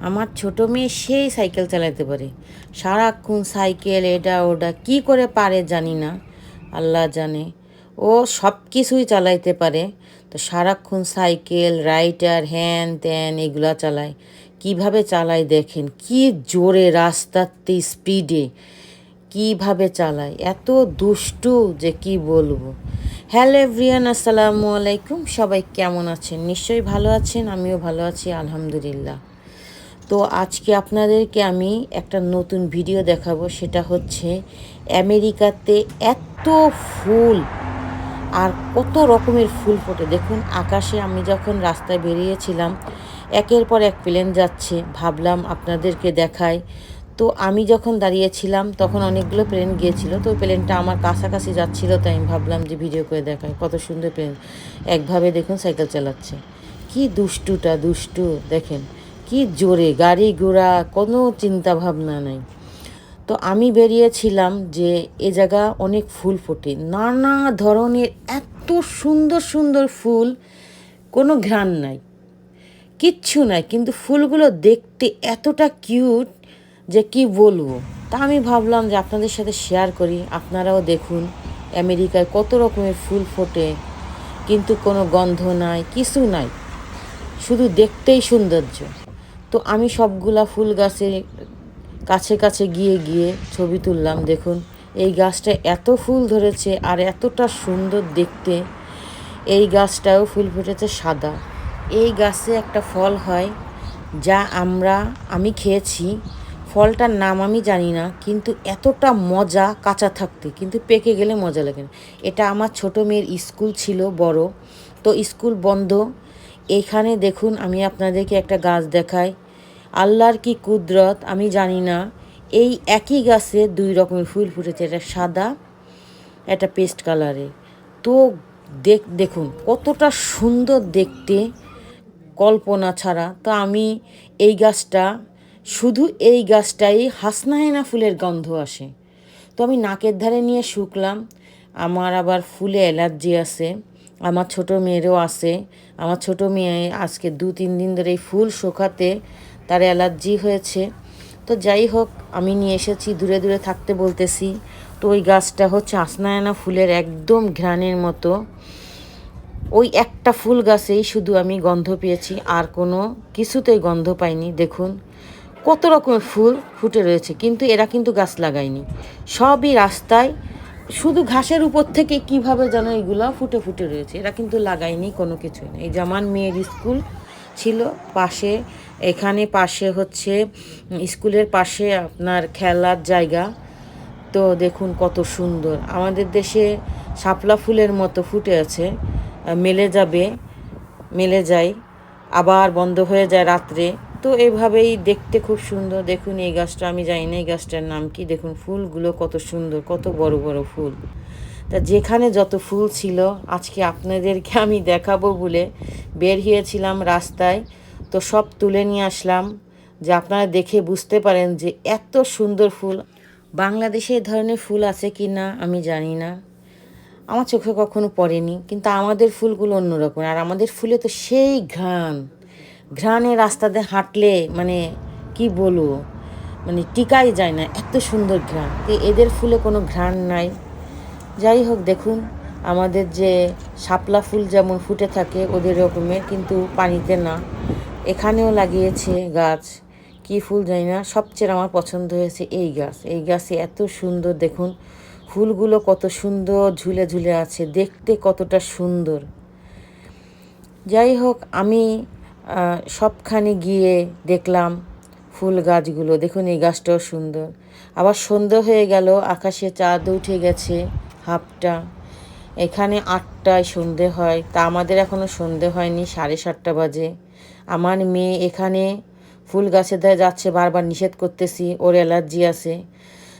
আমার ছোট মেয়ে সেই সাইকেল চালাতে পারে। সারাক্ষণ সাইকেল, এটা, ওটা, কি করে পারে জানি না। আল্লাহ জানে। ও সব কিছুই চালাইতে পারে। তো সারাক্ষণ সাইকেল রাইটার হ্যান ত্যান, এগুলা চালায়। কীভাবে চালায় দেখেন? কি জোরে রাস্তাতে স্পিডে কীভাবে চালায়? এত দুষ্টু যে কি বলব? হ্যালো এভরিয়ান আসসালামু আলাইকুম। সবাই কেমন আছেন? নিশ্চয়ই ভালো আছেন, আমিও ভালো আছি, আলহামদুলিল্লাহ। তো আজকে আপনাদেরকে আমি একটা নতুন ভিডিও দেখাবো। সেটা হচ্ছে আমেরিকাতে এত ফুল আর কত রকমের ফুল ফোটে। দেখুন, আকাশে আমি যখন রাস্তায় বেরিয়েছিলাম, একের পর এক প্লেন যাচ্ছে, ভাবলাম আপনাদেরকে দেখায় তো আমি যখন দাঁড়িয়েছিলাম, তখন অনেকগুলো প্লেন গিয়েছিল, তো প্লেনটা আমার কাছাকাছি যাচ্ছিল, তাই আমি ভাবলাম যে ভিডিও করে দেখায় কত সুন্দর প্লেন একভাবে দেখুন সাইকেল চালাচ্ছে। কি দুষ্টুটা, দুষ্টু, দেখেন। কি জোরে গাড়ি ঘোড়া, কোনো চিন্তা ভাবনা নাই। তো আমি বেরিয়েছিলাম যে এ জায়গা অনেক ফুল ফোটে। নানা ধরনের এত সুন্দর সুন্দর ফুল, কোনো ঘ্রাণ নাই। কিচ্ছু নাই, কিন্তু ফুলগুলো দেখতে এতটা কিউট যে কি বলব। তা আমি ভাবলাম যে আপনাদের সাথে শেয়ার করি, আপনারাও দেখুন আমেরিকায় কত রকমের ফুল ফোটে, কিন্তু কোনো গন্ধ নাই, কিছু নাই। শুধু দেখতেই সৌন্দর্য। তো আমি সবগুলা ফুল গাছে কাছে কাছে গিয়ে গিয়ে ছবি তুললাম, দেখুন। এই গাছটা এত ফুল ধরেছে আর এতটা সুন্দর দেখতে। এই গাছটাও ফুল ফুটেছে সাদা। এই গাছে একটা ফল হয় যা আমরা, আমি খেয়েছি। ফলটার নাম আমি জানি না, কিন্তু এতটা মজা কাঁচা থাকতে, কিন্তু পেকে গেলে মজা লাগে না। এটা আমার ছোট মেয়ের স্কুল ছিল, বড়। তো স্কুল বন্ধ এখানে দেখুন আমি আপনাদেরকে একটা গাছ দেখাই। আল্লাহর কি কুদরত আমি জানি না। এই একই গাছে দুই রকমের ফুল ফুটেছে, এটা সাদা, এটা পেস্ট কালারে। তো দেখ, দেখুন কতটা সুন্দর দেখতে, কল্পনা ছাড়া। তো আমি এই গাছটা, শুধু এই গাছটাই হাসনাহেনা ফুলের গন্ধ আসে। তো আমি নাকের ধারে নিয়ে শুকলাম, আমার আবার ফুলে অ্যালার্জি আছে। আমার ছোট মেয়েরও আছে। আমার ছোট মেয়ে আজকে দু তিন দিন ধরে এই ফুল শুকাতে তার অ্যালার্জি হয়েছে। তো যাই হোক, আমি নিয়ে এসেছি, দূরে দূরে থাকতে বলতেছি। তো ওই গাছটা হচ্ছে আসনায়না ফুলের একদম ঘ্রাণের মতো। ওই একটা ফুল গাছেই শুধু আমি গন্ধ পেয়েছি, আর কোনো কিছুতেই গন্ধ পাইনি। দেখুন, কত রকমের ফুল ফুটে রয়েছে, কিন্তু এরা কিন্তু গাছ লাগায়নি। সবই রাস্তায় শুধু ঘাসের উপর থেকে কীভাবে যেন এগুলো ফুটে ফুটে রয়েছে, এরা কিন্তু লাগায়নি কোনো কিছুই না এই জামান মেয়ের স্কুল ছিল পাশে, এখানে পাশে হচ্ছে, স্কুলের পাশে আপনার খেলার জায়গা। তো দেখুন কত সুন্দর। আমাদের দেশে শাপলা ফুলের মতো ফুটে আছে মেলে যাবে, মেলে যায়, আবার বন্ধ হয়ে যায় রাত্রে। তো এভাবেই দেখতে খুব সুন্দর। দেখুন এই গাছটা, আমি জানি না এই গাছটার নাম কি। দেখুন ফুলগুলো কত সুন্দর, কত বড় বড় ফুল। তা যেখানে যত ফুল ছিল, আজকে আপনাদেরকে আমি দেখাবো বলে বের হয়েছিলাম রাস্তায়। তো সব তুলে নিয়ে আসলাম, যে আপনারা দেখে বুঝতে পারেন যে এত সুন্দর ফুল। বাংলাদেশে এ ধরনের ফুল আছে কি না, আমি জানি না। আমার চোখে কখনো পড়েনি, কিন্তু আমাদের ফুলগুলো অন্যরকম। আর আমাদের ফুলে তো সেই ঘ্রাণ। ঘ্রাণে রাস্তাতে হাঁটলে মানে কি বলব? মানে টিকাই যায় না, এত সুন্দর ঘ্রাণ। তো এদের ফুলে কোনো ঘ্রাণ নাই। যাই হোক, দেখুন, আমাদের যে শাপলা ফুল যেমন ফুটে থাকে ওদের রকমের কিন্তু পানিতে না। এখানেও লাগিয়েছে গাছ। কি ফুল জানি না, সবচেয়ে আমার পছন্দ হয়েছে এই গাছ। এই গাছে এত সুন্দর, দেখুন, ফুলগুলো কত সুন্দর ঝুলে ঝুলে আছে, দেখতে কতটা সুন্দর। যাই হোক, আমি সবখানে গিয়ে দেখলাম ফুল গাছগুলো। দেখুন, এই গাছটাও সুন্দর। আবার সন্ধ্যে হয়ে গেল, আকাশে চাঁদ উঠে গেছে হাফটা। এখানে আটটায় সন্ধে হয়। তা আমাদের এখনও সন্ধে হয়নি, সাড়ে সাতটা বাজে। আমার মেয়ে এখানে ফুল গাছের ধারে যাচ্ছে, বারবার নিষেধ করতেছি, ওর অ্যালার্জি আছে।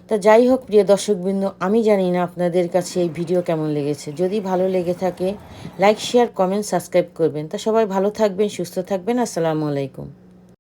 তা যাই হোক, প্রিয় দর্শকবৃন্দ, আমি জানি না আপনাদের কাছে এই ভিডিও কেমন লেগেছে। যদি ভালো লেগে থাকে লাইক শেয়ার কমেন্ট সাবস্ক্রাইব করবেন। তা সবাই ভালো থাকবেন, সুস্থ থাকবেন। আসসালামু আলাইকুম।